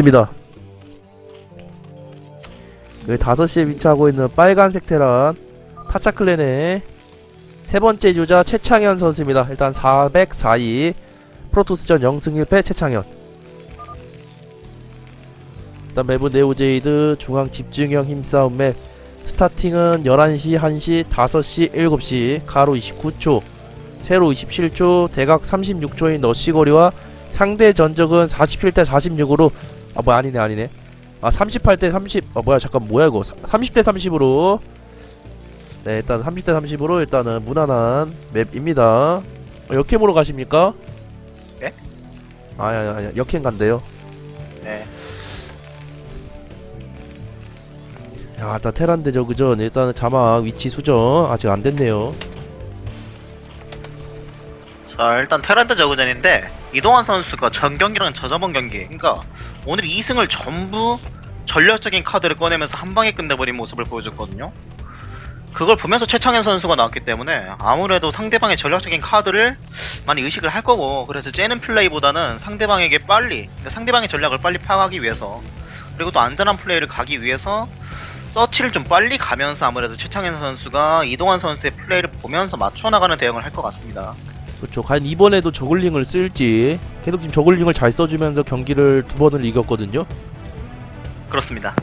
입니다. 여기 5시에 위치하고 있는 빨간색 테란 타짜 클랜의 세 번째 주자 최창현 선수입니다. 일단 404위 프로토스전 0승 1패 최창현. 일단 맵은 네오제이드 중앙 집중형 힘싸움 맵 스타팅은 11시, 1시, 5시, 7시 가로 29초 세로 27초 대각 36초인 러시거리와 상대 전적은 47대 46으로 아 뭐야 아니네 아니네. 아 38대 30아 뭐야 잠깐 뭐야 이거. 30대 30으로. 네 일단 30대 30으로 일단은 무난한 맵입니다. 어, 역캠으로 가십니까? 네? 아니 아니 아니 역캠 간대요. 네. 야 일단 테란 대 저 그전 일단은 자막 위치 수정 아직 안 됐네요. 자, 일단 테란드 저그전인데, 이동환 선수가 전 경기랑 저저번 경기, 그러니까 오늘 2승을 전부 전략적인 카드를 꺼내면서 한 방에 끝내버린 모습을 보여줬거든요. 그걸 보면서 최창현 선수가 나왔기 때문에 아무래도 상대방의 전략적인 카드를 많이 의식을 할 거고 그래서 째는 플레이보다는 상대방에게 빨리 그러니까 상대방의 전략을 빨리 파악하기 위해서 그리고 또 안전한 플레이를 가기 위해서 서치를 좀 빨리 가면서 아무래도 최창현 선수가 이동환 선수의 플레이를 보면서 맞춰 나가는 대응을 할 것 같습니다. 그렇죠. 과연 이번에도 저글링을 쓸지 계속 지금 저글링을 잘 써주면서 경기를 두 번을 이겼거든요. 그렇습니다.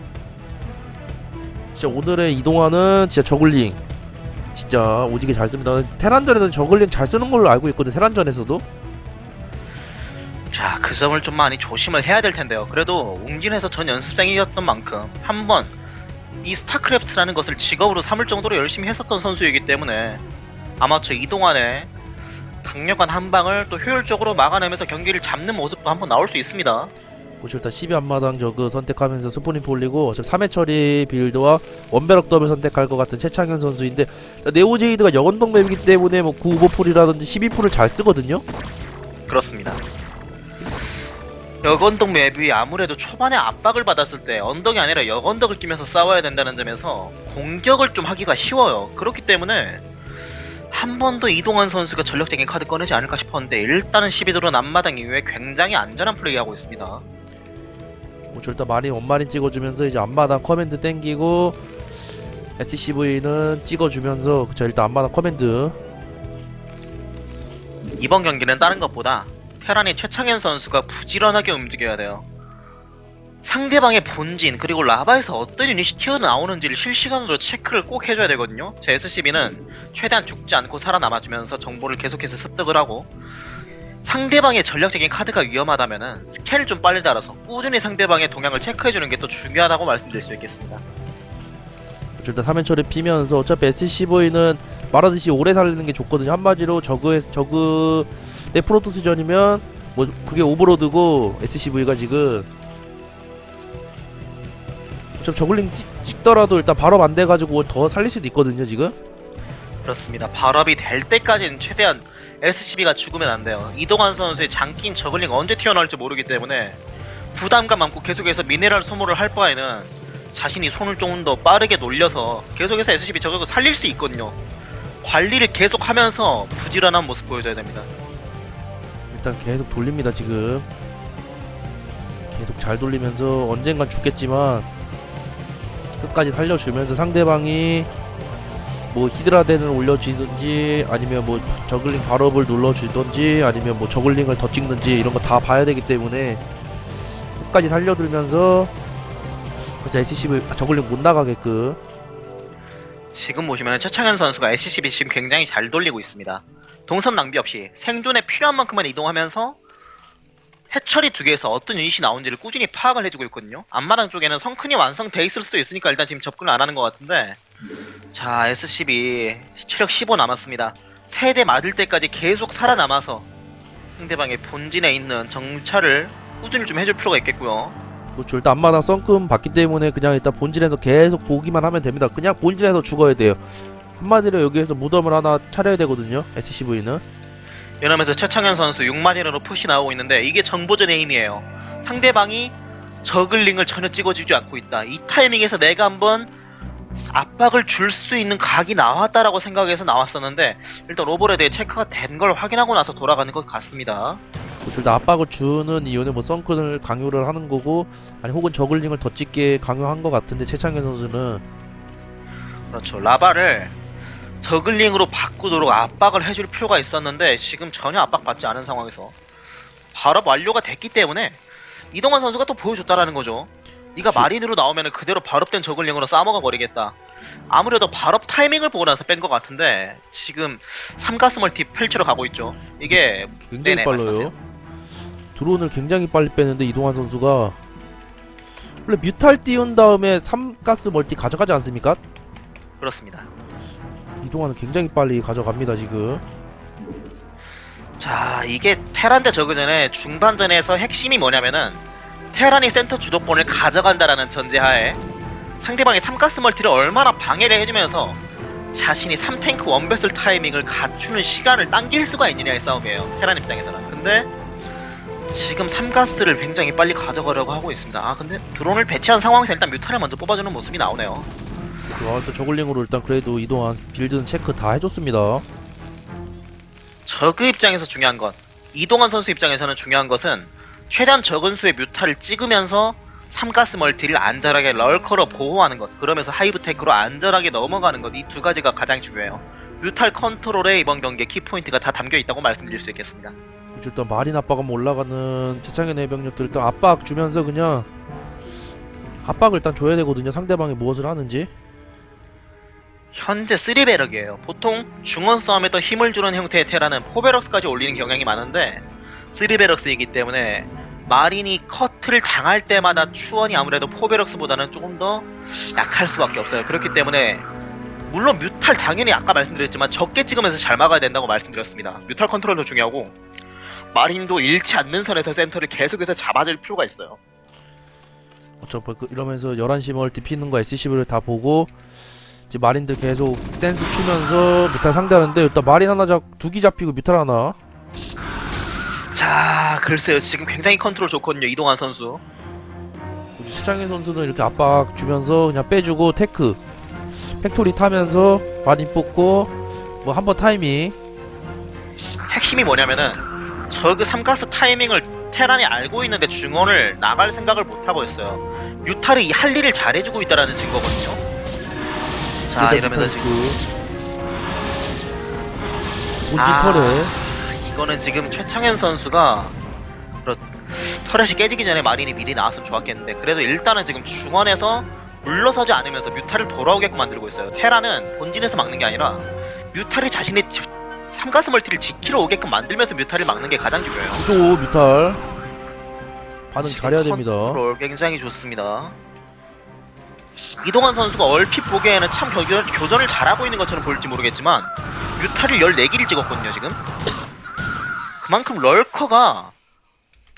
진짜 오늘의 이동화는 진짜 저글링 진짜 오지게 잘 씁니다. 테란전에서는 저글링 잘 쓰는 걸로 알고 있거든. 테란전에서도 자, 그 점을 좀 많이 조심을 해야 될 텐데요. 그래도 웅진에서 전 연습생이었던 만큼 한번 이 스타크래프트라는 것을 직업으로 삼을 정도로 열심히 했었던 선수이기 때문에 아마추어 이동환의 강력한 한 방을 또 효율적으로 막아내면서 경기를 잡는 모습도 한번 나올 수 있습니다. 그렇죠. 일단 12 앞마당 저그 선택하면서 스포니프 올리고 어차피 3회 처리 빌드와 원베럭 더블 선택할 것 같은 최창현 선수인데 네오제이드가 영원동 맵이기 때문에 뭐 95풀이라든지 12풀을 잘 쓰거든요. 그렇습니다. 여건덕 맵이 아무래도 초반에 압박을 받았을 때 언덕이 아니라 여건덕을 끼면서 싸워야 된다는 점에서 공격을 좀 하기가 쉬워요. 그렇기 때문에 한번더 이동환 선수가 전력적인 카드 꺼내지 않을까 싶었는데 일단은 12도로 앞마당 이후에 굉장히 안전한 플레이하고 있습니다. 그렇죠. 일단 마린 원마린 찍어주면서 이제 앞마당 커맨드 땡기고 SCV는 찍어주면서 그쵸 일단 앞마당 커맨드 이번 경기는 다른 것보다 테란의 최창현 선수가 부지런하게 움직여야 돼요. 상대방의 본진 그리고 라바에서 어떤 유닛이 튀어나오는지를 실시간으로 체크를 꼭 해줘야 되거든요. 제 SCB는 최대한 죽지 않고 살아남아주면서 정보를 계속해서 습득을 하고 상대방의 전략적인 카드가 위험하다면은 스캔을 좀 빨리 달아서 꾸준히 상대방의 동향을 체크해주는 게 또 중요하다고 말씀드릴 수 있겠습니다. 일단 3연처를 피면서 어차피 SCV는 말하듯이 오래 살리는 게 좋거든요 한마디로 저그의 저그 내 프로토스전이면 뭐 그게 오버로드고 SCV가 지금 저 저글링 찍- 찍더라도 일단 바로 안 돼가지고 더 살릴 수도 있거든요 지금 그렇습니다. 발업이 될 때까지는 최대한 SCB가 죽으면 안 돼요. 이동환 선수의 장기인 저글링 언제 튀어나올지 모르기 때문에 부담감 안고 계속해서 미네랄 소모를 할 바에는 자신이 손을 조금 더 빠르게 놀려서 계속해서 SCB 저격을 살릴 수 있거든요. 관리를 계속 하면서 부지런한 모습 보여줘야 됩니다. 일단 계속 돌립니다 지금 계속 잘 돌리면서 언젠간 죽겠지만 끝까지 살려주면서 상대방이 뭐 히드라덴을 올려주든지 아니면 뭐 저글링 발업을 눌러주든지 아니면 뭐 저글링을 더 찍는지 이런 거 다 봐야 되기 때문에 끝까지 살려들면서 그래서 SCV 저글링 못 나가게끔 지금 보시면 최창현 선수가 SCB 지금 굉장히 잘 돌리고 있습니다. 동선 낭비 없이 생존에 필요한 만큼만 이동하면서 해처리 두 개에서 어떤 유닛이 나온지를 꾸준히 파악을 해주고 있거든요. 앞마당 쪽에는 성큰이 완성돼 있을 수도 있으니까 일단 지금 접근을 안 하는 것 같은데 자 SCB 체력 15 남았습니다. 세대 맞을 때까지 계속 살아남아서 상대방의 본진에 있는 정찰을 꾸준히 좀 해줄 필요가 있겠고요. 그렇죠. 일단 앞마당 썬큼 받기 때문에 그냥 일단 본진에서 계속 보기만 하면 됩니다. 그냥 본진에서 죽어야 돼요. 한마디로 여기에서 무덤을 하나 차려야 되거든요. SCV는. 이러면서 최창현 선수 6만이라로 푸시 나오고 있는데 이게 정보전의 힘이에요. 상대방이 저글링을 전혀 찍어주지 않고 있다. 이 타이밍에서 내가 한번 압박을 줄 수 있는 각이 나왔다라고 생각해서 나왔었는데 일단 오버에 대해 체크가 된 걸 확인하고 나서 돌아가는 것 같습니다. 둘다 압박을 주는 이유는 뭐 썬큰을 강요를 하는 거고 아니 혹은 저글링을 더 찍게 강요한 것 같은데 최창현 선수는 그렇죠. 라바를 저글링으로 바꾸도록 압박을 해줄 필요가 있었는데 지금 전혀 압박받지 않은 상황에서 바로 완료가 됐기 때문에 이동환 선수가 또 보여줬다라는 거죠. 네가 그치. 마린으로 나오면 그대로 발업된 저글링으로 싸먹어 버리겠다. 아무래도 발업 타이밍을 보고 나서 뺀 것 같은데 지금 삼가스 멀티 펼치러 가고 있죠. 이게 굉장히 네네, 빨라요. 말씀하세요. 드론을 굉장히 빨리 빼는데 이동환 선수가 원래 뮤탈 띄운 다음에 3가스 멀티 가져가지 않습니까? 그렇습니다. 이동환은 굉장히 빨리 가져갑니다 지금 자, 이게 테란 대 저그전의 중반전에서 핵심이 뭐냐면은 테란이 센터 주도권을 가져간다라는 전제하에 상대방의 삼가스 멀티를 얼마나 방해를 해주면서 자신이 3탱크 원베슬 타이밍을 갖추는 시간을 당길 수가 있느냐의 싸움이에요. 테란 입장에서는. 근데 지금 3가스를 굉장히 빨리 가져가려고 하고 있습니다. 아, 근데 드론을 배치한 상황에서 일단 뮤탈을 먼저 뽑아주는 모습이 나오네요. 와, 또 저글링으로 일단 그래도 이동환 빌드는 체크 다 해줬습니다. 저그 입장에서 중요한 건 이동환 선수 입장에서는 중요한 것은 최대한 적은 수의 뮤타를 찍으면서 삼가스 멀티를 안전하게 럴커로 보호하는 것 그러면서 하이브 테크로 안전하게 넘어가는 것 이 두 가지가 가장 중요해요. 뮤탈 컨트롤에 이번 경기에 키포인트가 다 담겨 있다고 말씀드릴 수 있겠습니다. 그렇죠, 일단 마린 뭐 올라가는 최창현 해병력들 일단 압박 주면서 그냥 압박을 일단 줘야 되거든요 상대방이 무엇을 하는지 현재 3배럭이에요 보통 중원 싸움에 더 힘을 주는 형태의 테라는 포베럭스까지 올리는 경향이 많은데 3배럭스이기 때문에 마린이 커트를 당할 때마다 추원이 아무래도 포베럭스보다는 조금 더 약할 수밖에 없어요. 그렇기 때문에 물론 뮤탈 당연히 아까 말씀드렸지만 적게 찍으면서 잘 막아야 된다고 말씀드렸습니다. 뮤탈 컨트롤도 중요하고 마린도 잃지 않는 선에서 센터를 계속해서 잡아줄 필요가 있어요. 어차피 그- 이러면서 11시 멀티 피는 거 SCV를 다 보고 이제 마린들 계속 댄스 추면서 뮤탈 상대하는데 일단 마린 하나 잡, 두기 잡히고 뮤탈 하나 자, 글쎄요. 지금 굉장히 컨트롤 좋거든요. 이동환 선수. 그리고 최창현 선수는 이렇게 압박 주면서 그냥 빼주고 테크 팩토리 타면서 마린 뽑고 뭐 한 번 타이밍 핵심이 뭐냐면은 저그 삼가스 타이밍을 테란이 알고 있는데 중원을 나갈 생각을 못 하고 있어요. 뮤탈이 이할 일을 잘해주고 있다라는 증거거든요. 자 이러면서 지금 본진 아. 털에 이거는 지금 최창현 선수가 그렇- 터렛이 깨지기 전에 마린이 미리 나왔으면 좋았겠는데 그래도 일단은 지금 중원에서 물러서지 않으면서 뮤탈을 돌아오게끔 만들고 있어요. 테라는 본진에서 막는 게 아니라 뮤탈이 자신의 지- 삼가스 멀티를 지키러 오게끔 만들면서 뮤탈을 막는 게 가장 중요해요. 또 뮤탈 반응 지금 잘해야 됩니다 컨트롤 굉장히 좋습니다. 이동환 선수가 얼핏 보기에는 참 교전, 교전을 잘하고 있는 것처럼 보일지 모르겠지만 뮤탈을 14기를 찍었거든요 지금. 그만큼 럴커가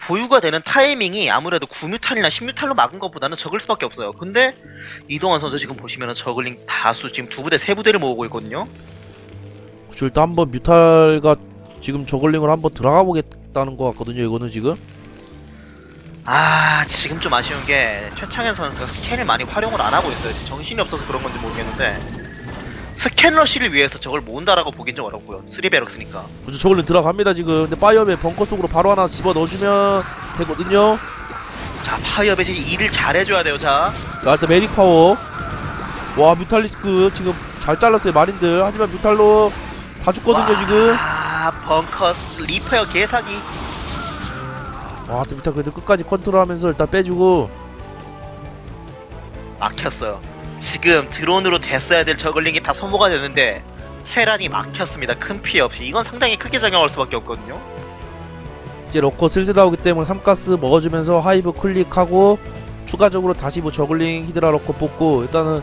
보유가 되는 타이밍이 아무래도 9뮤탈이나 10뮤탈로 막은 것보다는 적을 수밖에 없어요. 근데 이동환 선수 지금 보시면은 저글링 다수 지금 두 부대 세 부대를 모으고 있거든요. 그쵸, 일단 한번 뮤탈가 지금 저글링을 한번 들어가 보겠다는 것 같거든요 이거는 지금 아 지금 좀 아쉬운 게 최창현 선수가 스캔을 많이 활용을 안 하고 있어요. 정신이 없어서 그런 건지 모르겠는데 스캔 러쉬를 위해서 저걸 모은다라고 보긴 좀 어렵고요. 3베럭스니까. 그쵸 저글링 들어갑니다 지금 근데 파이어맨 벙커 속으로 바로 하나 집어 넣어주면 되거든요 자 파이어벳이 일을 잘해줘야 돼요. 자 자 일단 메딕 파워 와 뮤탈리스크 지금 잘 잘랐어요 마린들 하지만 뮤탈로 다 죽거든요 와, 지금 아 벙커스 리페어 개사기. 와또 뮤탈 그래도 끝까지 컨트롤하면서 일단 빼주고 막혔어요. 지금 드론으로 됐어야 될 저글링이 다 소모가 되는데 테란이 막혔습니다. 큰 피해 없이 이건 상당히 크게 작용할 수밖에 없거든요. 이제 러커 슬슬 나오기 때문에 삼가스 먹어주면서 하이브 클릭하고 추가적으로 다시 뭐 저글링 히드라 러커 뽑고 일단은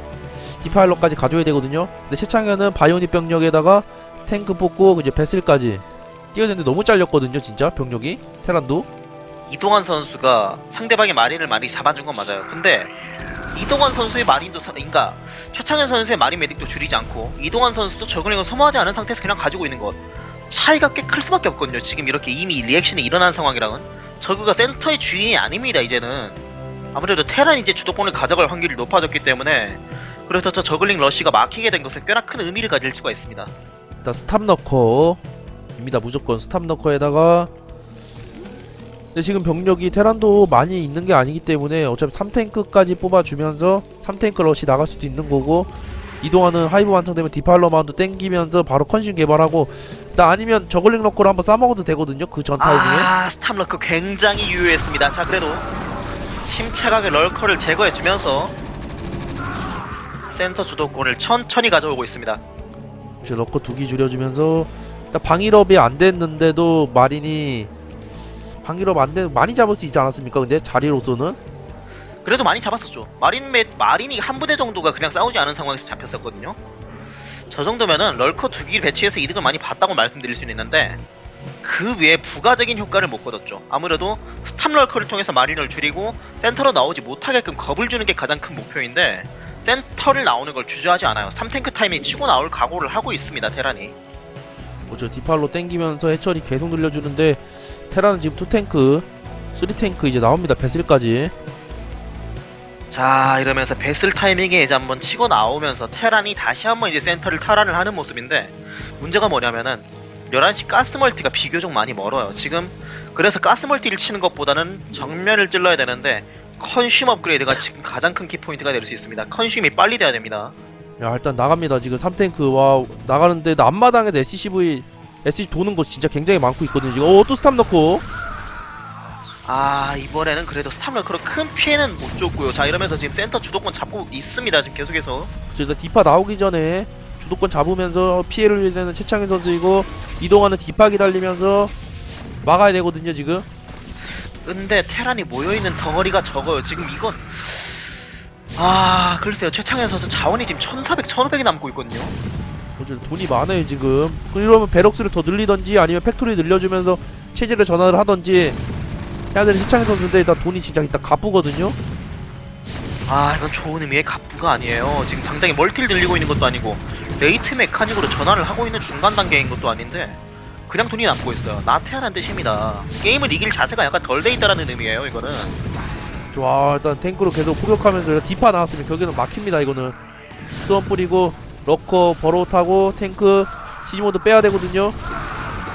디파일러까지 가져야 되거든요 근데 최창현은 바이오닉 병력에다가 탱크 뽑고 이제 베슬까지 뛰어내는데 너무 잘렸거든요 진짜 병력이 테란도 이동환 선수가 상대방의 마린을 많이 잡아준 건 맞아요. 근데 이동환 선수의 마린도 사, 그러니까 최창현 선수의 마린 메딕도 줄이지 않고 이동환 선수도 저글링을 소모하지 않은 상태에서 그냥 가지고 있는 것 차이가 꽤 클 수밖에 없거든요. 지금 이렇게 이미 리액션이 일어난 상황이랑은 저그가 센터의 주인이 아닙니다. 이제는 아무래도 테란 이제 주도권을 가져갈 확률이 높아졌기 때문에 그래서 저 저글링 러쉬가 막히게 된 것은 꽤나 큰 의미를 가질 수가 있습니다. 일단 스탑 너커입니다 무조건 스탑 너커에다가 근데 지금 병력이 테란도 많이 있는 게 아니기 때문에 어차피 3탱크까지 뽑아주면서 3탱크 러시 나갈 수도 있는 거고 이동하는 하이브 완성되면 디팔러 마운드 땡기면서 바로 컨슘 개발하고 나 아니면 저글링 러커를 한번 싸먹어도 되거든요 그 전 타이밍에 아, 스탑 러커 굉장히 유효했습니다. 자, 그래도 침착하게 럴커를 제거해주면서 센터 주도권을 천천히 가져오고 있습니다. 이제 러커 두기 줄여주면서 방일업이 안 됐는데도 마린이 안 되는 많이 잡을 수 있지 않았습니까 근데 자리로서는 그래도 많이 잡았었죠. 마린 맷, 마린이 한 부대 정도가 그냥 싸우지 않은 상황에서 잡혔었거든요. 저 정도면은 럴커 두 기 배치해서 이득을 많이 봤다고 말씀드릴 수는 있는데 그 외에 부가적인 효과를 못 거뒀죠. 아무래도 스탑 럴커를 통해서 마린을 줄이고 센터로 나오지 못하게끔 겁을 주는 게 가장 큰 목표인데 센터를 나오는 걸 주저하지 않아요. 3탱크 타이밍 치고 나올 각오를 하고 있습니다. 테란이. 뭐죠. 디팔로 땡기면서 해처리 계속 늘려주는데 테라는 지금 투 탱크, 쓰리 탱크 이제 나옵니다. 배슬까지. 자 이러면서 베슬 타이밍에 이제 한번 치고 나오면서 테란이 다시 한번 이제 센터를 탈환을 하는 모습인데 문제가 뭐냐면은 11시 가스멀티가 비교적 많이 멀어요. 지금 그래서 가스멀티를 치는 것보다는 정면을 찔러야 되는데 컨슘 업그레이드가 지금 가장 큰 키포인트가 될 수 있습니다. 컨슘이 빨리 돼야 됩니다 야 일단 나갑니다. 지금 3탱크 와 나가는데 앞마당에 SCV SC 도는 거 진짜 굉장히 많고 있거든요 지금. 어또 스탑 넣고. 아 이번에는 그래도 스탑럴커로 큰 피해는 못 줬고요. 자 이러면서 지금 센터 주도권 잡고 있습니다 지금 계속해서 일단 디파 나오기 전에 주도권 잡으면서 피해를 내는 최창현 선수이고 이동하는 디파 기다리면서 막아야 되거든요 지금. 근데 테란이 모여있는 덩어리가 적어요. 지금 이건 아 글쎄요 최창현 선수 자원이 지금 1400, 1500이 남고 있거든요. 어째 돈이 많아요 지금 그러면 베럭스를 더 늘리던지 아니면 팩토리 늘려주면서 체제를 전환을 하던지 해야 되는 최창현 선수인데 일단 돈이 진짜 일단 가쁘거든요 아 이건 좋은 의미의 갑부가 아니에요. 지금 당장에 멀티를 늘리고 있는 것도 아니고 레이트 메카닉으로 전환을 하고 있는 중간 단계인 것도 아닌데 그냥 돈이 남고 있어요. 나태한한 뜻입니다. 게임을 이길 자세가 약간 덜 돼 있다라는 의미예요. 이거는 좋아 일단 탱크로 계속 포격하면서 디파 나왔으면 격에는 막힙니다 이거는 수원 뿌리고 러커 버로우 타고 탱크 시즈모드 빼야 되거든요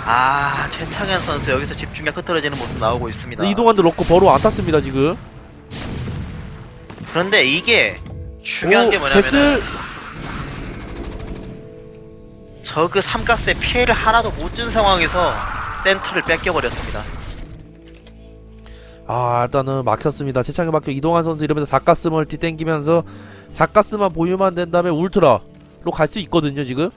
아 최창현 선수 여기서 집중력 흐트러지는 모습 나오고 있습니다. 이동한도 러커 버로우 안 탔습니다 지금 그런데 이게 중요한 오, 게 뭐냐면은 저그 삼가스에 피해를 하나도 못 준 상황에서 센터를 뺏겨버렸습니다. 아 일단은 막혔습니다. 최창현 막혀 이동한 선수 이러면서 사가스 멀티 땡기면서 사가스만 보유만 된다면 울트라로 갈 수 있거든요 지금.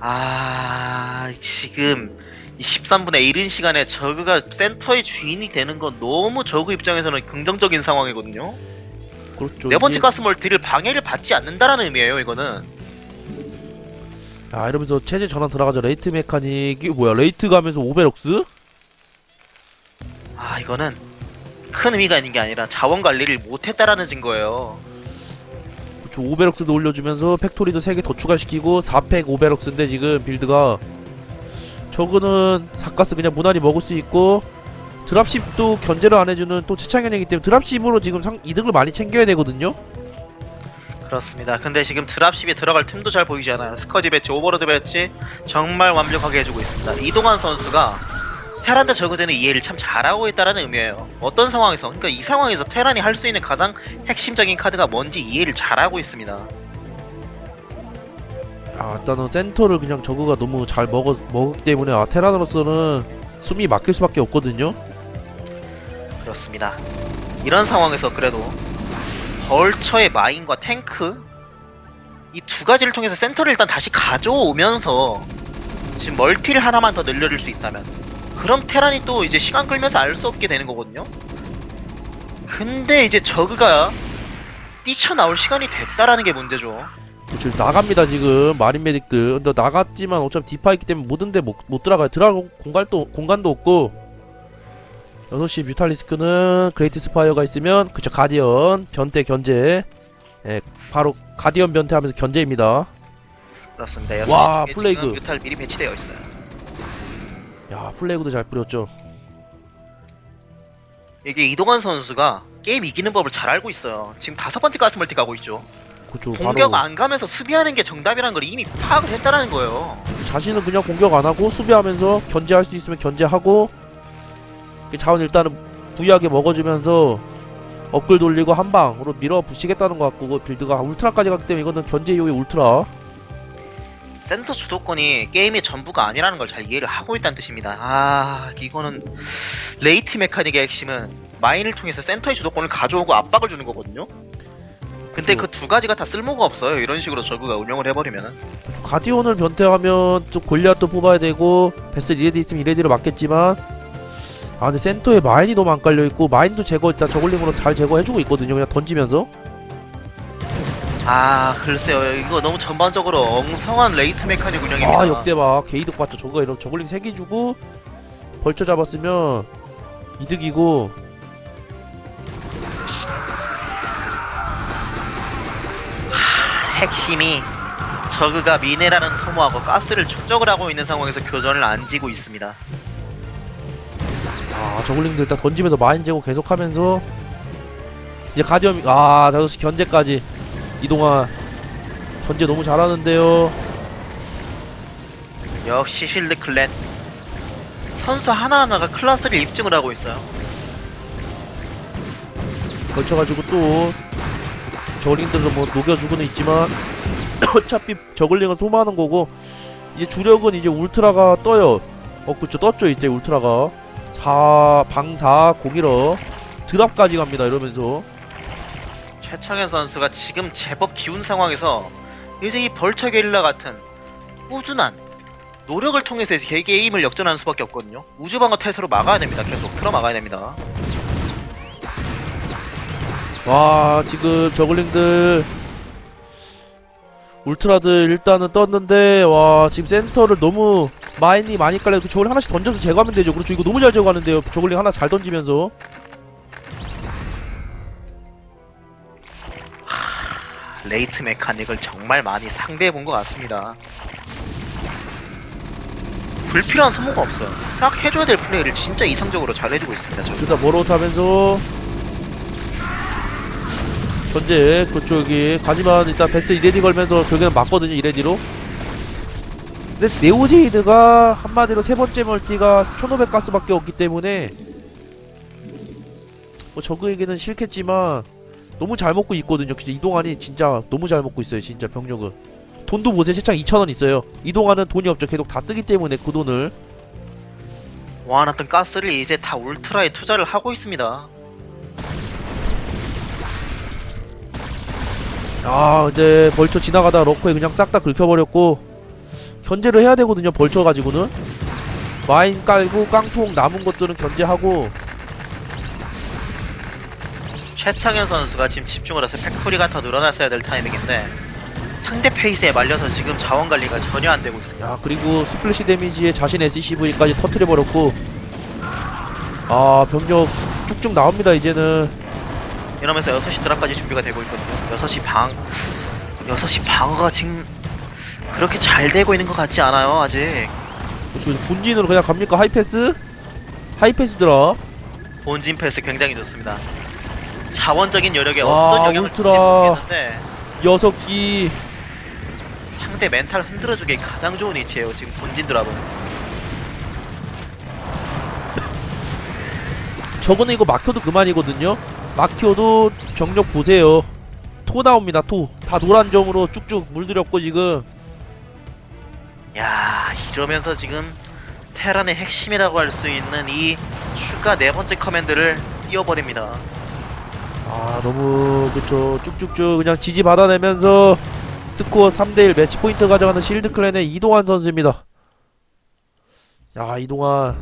아 지금 이 13분의 1인 시간에 저그가 센터의 주인이 되는 건 너무 저그 입장에서는 긍정적인 상황이거든요. 그렇죠. 네 번째 이게- 가스 멀티를 방해를 받지 않는다라는 의미예요. 이거는. 아 이러면서 체제 전환 들어가죠. 레이트 메카닉이 뭐야? 레이트 가면서 오베럭스 아 이거는 큰 의미가 있는 게 아니라 자원 관리를 못했다라는 증거예요. 그렇죠 오베럭스도 올려주면서 팩토리도 3개 더 추가시키고 4팩 오베럭스인데 지금 빌드가 저거는 사가스 그냥 무난히 먹을 수 있고 드랍십도 견제를 안 해주는 또 최창현이기 때문에 드랍십으로 지금 상, 이득을 많이 챙겨야 되거든요 그렇습니다. 근데 지금 드랍십에 들어갈 틈도 잘 보이지 않아요. 스커지 배치, 오버로드 배치 정말 완벽하게 해주고 있습니다. 이동환 선수가 테란과 저그전의 이해를 참 잘하고 있다는 의미예요. 어떤 상황에서, 그러니까 이 상황에서 테란이 할 수 있는 가장 핵심적인 카드가 뭔지 이해를 잘하고 있습니다. 아 일단은 센터를 그냥 저그가 너무 잘 먹어, 먹었기 때문에 아 테란으로서는 숨이 막힐 수밖에 없거든요 그렇습니다. 이런 상황에서 그래도 벌처의 마인과 탱크 이 두 가지를 통해서 센터를 일단 다시 가져오면서 지금 멀티를 하나만 더 늘려줄 수 있다면 그럼 테란이 또 이제 시간 끌면서 알 수 없게 되는 거거든요. 근데 이제 저그가 뛰쳐나올 시간이 됐다라는 게 문제죠. 그렇죠 나갑니다 지금 마린 메딕들 근데 나갔지만 어차피 디파 있기 때문에 모든데 못, 못 들어가요 들어갈 공- 공간도, 공간도 없고 6시 뮤탈리스크는 그레이트 스파이어가 있으면 그쵸 가디언 변태 견제 예, 바로 가디언 변태하면서 견제입니다 그렇습니다. 여섯 와, 시에 플레이그. 지금 뮤탈 미리 배치되어 있어요. 야 플래그도 잘 뿌렸죠 이게 이동환 선수가 게임 이기는 법을 잘 알고 있어요. 지금 다섯 번째 가스멀티 가고 있죠. 그쵸 공격 바로 안 가면서 수비하는 게 정답이라는 걸 이미 파악을 했다라는 거예요. 자신은 그냥 공격 안 하고 수비하면서 견제할 수 있으면 견제하고 그 자원 일단은 부유하게 먹어주면서 업글 돌리고 한 방으로 밀어붙이겠다는 것 같고 그 빌드가 울트라까지 갔기 때문에 이거는 견제 이후의 울트라 센터 주도권이 게임의 전부가 아니라는 걸 잘 이해를 하고 있다는 뜻입니다. 아, 이거는 레이트 메카닉의 핵심은 마인을 통해서 센터의 주도권을 가져오고 압박을 주는 거거든요. 근데 그 두 가지가 다 쓸모가 없어요. 이런 식으로 저그가 운영을 해버리면은. 가디온을 변태하면 또 골리앗도 뽑아야 되고 베스 이레디 있으면 이레디로 맞겠지만 아 근데 센터에 마인이 너무 안 깔려있고 마인도 제거 일단 저글링으로 잘 제거해주고 있거든요 그냥 던지면서 아, 글쎄요. 이거 너무 전반적으로 엉성한 레이트 메카닉 운영입니다. 아 역대박 게이득 봤죠 저거 이런 저글링 3개 주고 벌쳐 잡았으면 이득이고 핵심이 저그가 미네랄은 소모하고 가스를 축적을 하고 있는 상황에서 교전을 안 지고 있습니다. 아 저글링들 일단 던지면서 마인 제거 계속하면서 이제 가디언 아 다섯시 견제까지 이동안 견제 너무 잘하는데요. 역시 실드 클랜. 선수 하나하나가 클래스를 입증을 하고 있어요. 걸쳐가지고 또 저글링들도 뭐 녹여주고는 있지만 어차피 저글링은 소모하는 거고 이제 주력은 이제 울트라가 떠요. 어 그쵸. 떴죠 이제 울트라가. 4 방사 공이러 드랍까지 갑니다 이러면서 최창현 선수가 지금 제법 기운 상황에서 이제 이 벌처 게릴라 같은 꾸준한 노력을 통해서 이제 힘을 역전하는 수밖에 없거든요. 우주방어 태세로 막아야 됩니다. 계속 틀어 막아야 됩니다. 와 지금 저글링들 울트라들 일단은 떴는데 와 지금 센터를 너무 마인이 많이 깔려 그 저글링 하나씩 던져서 제거하면 되죠 그렇죠 이거 너무 잘 제거하는데요 저글링 하나 잘 던지면서 레이트 메카닉을 정말 많이 상대해 본 것 같습니다. 불필요한 소모가 없어요. 딱 해줘야 될 플레이를 진짜 이상적으로 잘 해주고 있습니다. 저. 둘다 멀어타면서 현재 그쪽이 가지만 일단 베스 이레디 걸면서 결국에는 맞거든요 이레디로 근데 네오제이드가 한마디로 세 번째 멀티가 1500 가스밖에 없기 때문에 뭐 저그에게는 싫겠지만 너무 잘 먹고 있거든요. 진짜 이동환이 진짜 너무 잘 먹고 있어요 진짜 병력을 돈도 보세요 세창 2,000원 있어요. 이동환은 돈이 없죠. 계속 다 쓰기 때문에 그 돈을. 모아놨던 가스를 이제 다 울트라에 투자를 하고 있습니다. 아 근데 벌처 지나가다 러커에 그냥 싹 다 긁혀버렸고 견제를 해야 되거든요 벌처 가지고는. 마인 깔고 깡통 남은 것들은 견제하고 최창현 선수가 지금 집중을 해서 팩토리가 더 늘어났어야 될 타이밍인데 상대 페이스에 말려서 지금 자원 관리가 전혀 안 되고 있습니다. 야 그리고 스플래시 데미지에 자신 SCV까지 터트려 버렸고 아 병력 쭉쭉 나옵니다 이제는 이러면서 6시 드랍까지 준비가 되고 있거든요. 6시 방 6시 방어가 지금 그렇게 잘 되고 있는 것 같지 않아요 아직 지금 본진으로 그냥 갑니까 하이패스? 하이패스더라 본진 패스 굉장히 좋습니다. 자원적인 여력에 와, 어떤 영향을 줄지 울트라. 모르겠는데 여섯 기 상대 멘탈 흔들어주기 가장 좋은 위치예요 지금 본진 드랍은 저거는 이거 막혀도 그만이거든요. 막혀도 경력 보세요. 토 나옵니다. 토. 다 노란 점으로 쭉쭉 물들였고 지금. 야 이러면서 지금 테란의 핵심이라고 할 수 있는 이 추가 네 번째 커맨드를 띄워버립니다 아 너무 그쵸. 쭉쭉쭉 그냥 지지 받아내면서 스코어 3대1 매치 포인트 가져가는 실드 클랜의 이동환 선수입니다. 야 이동환